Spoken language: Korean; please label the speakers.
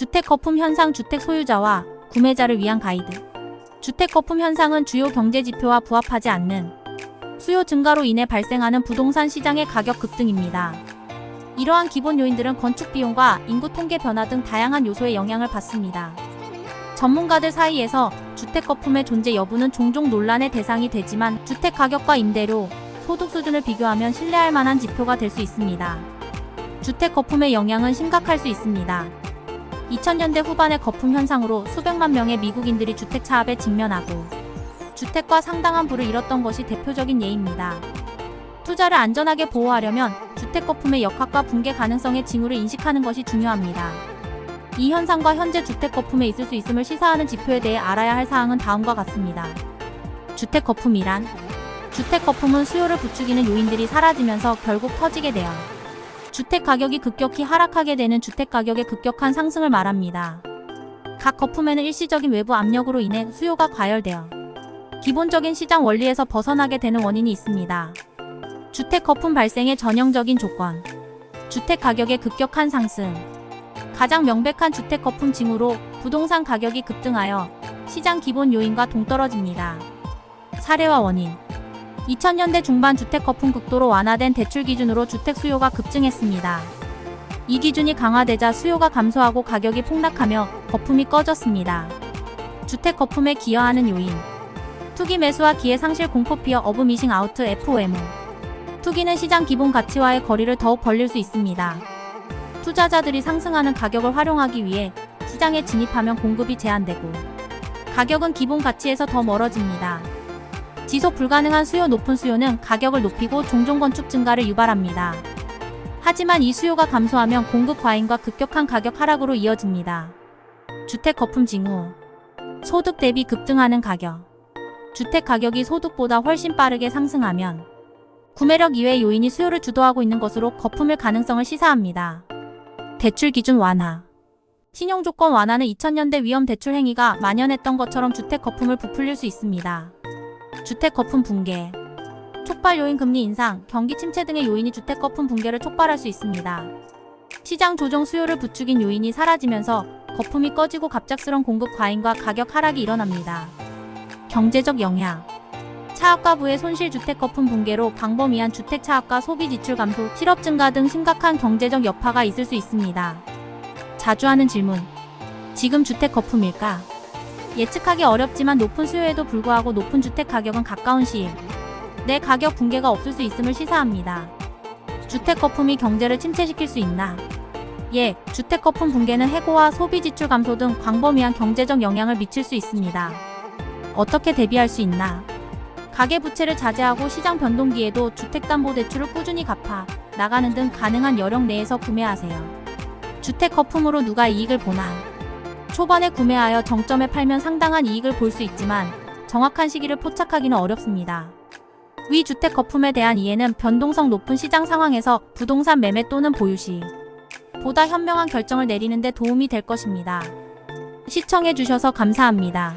Speaker 1: 주택 거품 현상 주택 소유자와 구매자를 위한 가이드. 주택 거품 현상은 주요 경제 지표와 부합하지 않는 수요 증가로 인해 발생하는 부동산 시장의 가격 급등입니다. 이러한 기본 요인들은 건축 비용과 인구 통계 변화 등 다양한 요소에 영향을 받습니다. 전문가들 사이에서 주택 거품의 존재 여부는 종종 논란의 대상이 되지만 주택 가격과 임대료, 소득 수준을 비교하면 신뢰할 만한 지표가 될 수 있습니다. 주택 거품의 영향은 심각할 수 있습니다. 2000년대 후반의 거품 현상으로 수백만 명의 미국인들이 주택 차압에 직면하고 주택과 상당한 부를 잃었던 것이 대표적인 예입니다. 투자를 안전하게 보호하려면 주택 거품의 역학과 붕괴 가능성의 징후를 인식하는 것이 중요합니다. 이 현상과 현재 주택 거품에 있을 수 있음을 시사하는 지표에 대해 알아야 할 사항은 다음과 같습니다. 주택 거품이란 주택 거품은 수요를 부추기는 요인들이 사라지면서 결국 터지게 되어 주택 가격이 급격히 하락하게 되는 주택 가격의 급격한 상승을 말합니다. 각 거품에는 일시적인 외부 압력으로 인해 수요가 과열되어 기본적인 시장 원리에서 벗어나게 되는 원인이 있습니다. 주택 거품 발생의 전형적인 조건. 주택 가격의 급격한 상승. 가장 명백한 주택 거품 징후로 부동산 가격이 급등하여 시장 기본 요인과 동떨어집니다. 사례와 원인. 2000년대 중반 주택 거품 극도로 완화된 대출 기준으로 주택 수요가 급증했습니다. 이 기준이 강화되자 수요가 감소하고 가격이 폭락하며 거품이 꺼졌습니다. 주택 거품에 기여하는 요인. 투기 매수와 기회 상실 공포 피어 어브 미싱 아우트 FOM. 투기는 시장 기본 가치와의 거리를 더욱 벌릴 수 있습니다. 투자자들이 상승하는 가격을 활용하기 위해 시장에 진입하면 공급이 제한되고 가격은 기본 가치에서 더 멀어집니다. 지속 불가능한 수요 높은 수요는 가격을 높이고 종종 건축 증가를 유발합니다. 하지만 이 수요가 감소하면 공급 과잉과 급격한 가격 하락으로 이어집니다. 주택 거품 징후 소득 대비 급등하는 가격 주택 가격이 소득보다 훨씬 빠르게 상승하면 구매력 이외의 요인이 수요를 주도하고 있는 것으로 거품일 가능성을 시사합니다. 대출 기준 완화 신용 조건 완화는 2000년대 위험 대출 행위가 만연했던 것처럼 주택 거품을 부풀릴 수 있습니다. 주택 거품 붕괴 촉발 요인 금리 인상, 경기 침체 등의 요인이 주택 거품 붕괴를 촉발할 수 있습니다. 시장 조정 수요를 부추긴 요인이 사라지면서 거품이 꺼지고 갑작스런 공급 과잉과 가격 하락이 일어납니다. 경제적 영향 차압가부의 손실 주택 거품 붕괴로 광범위한 주택 차압과 소비 지출 감소, 실업 증가 등 심각한 경제적 여파가 있을 수 있습니다. 자주 하는 질문. 지금 주택 거품일까? 예측하기 어렵지만 높은 수요에도 불구하고 높은 주택 가격은 가까운 시일 내 가격 붕괴가 없을 수 있음을 시사합니다. 주택 거품이 경제를 침체시킬 수 있나? 예, 주택 거품 붕괴는 해고와 소비 지출 감소 등 광범위한 경제적 영향을 미칠 수 있습니다. 어떻게 대비할 수 있나? 가계 부채를 자제하고 시장 변동기에도 주택담보대출을 꾸준히 갚아 나가는 등 가능한 여력 내에서 구매하세요. 주택 거품으로 누가 이익을 보나? 초반에 구매하여 정점에 팔면 상당한 이익을 볼 수 있지만 정확한 시기를 포착하기는 어렵습니다. 위 주택 거품에 대한 이해는 변동성 높은 시장 상황에서 부동산 매매 또는 보유 시 보다 현명한 결정을 내리는 데 도움이 될 것입니다. 시청해 주셔서 감사합니다.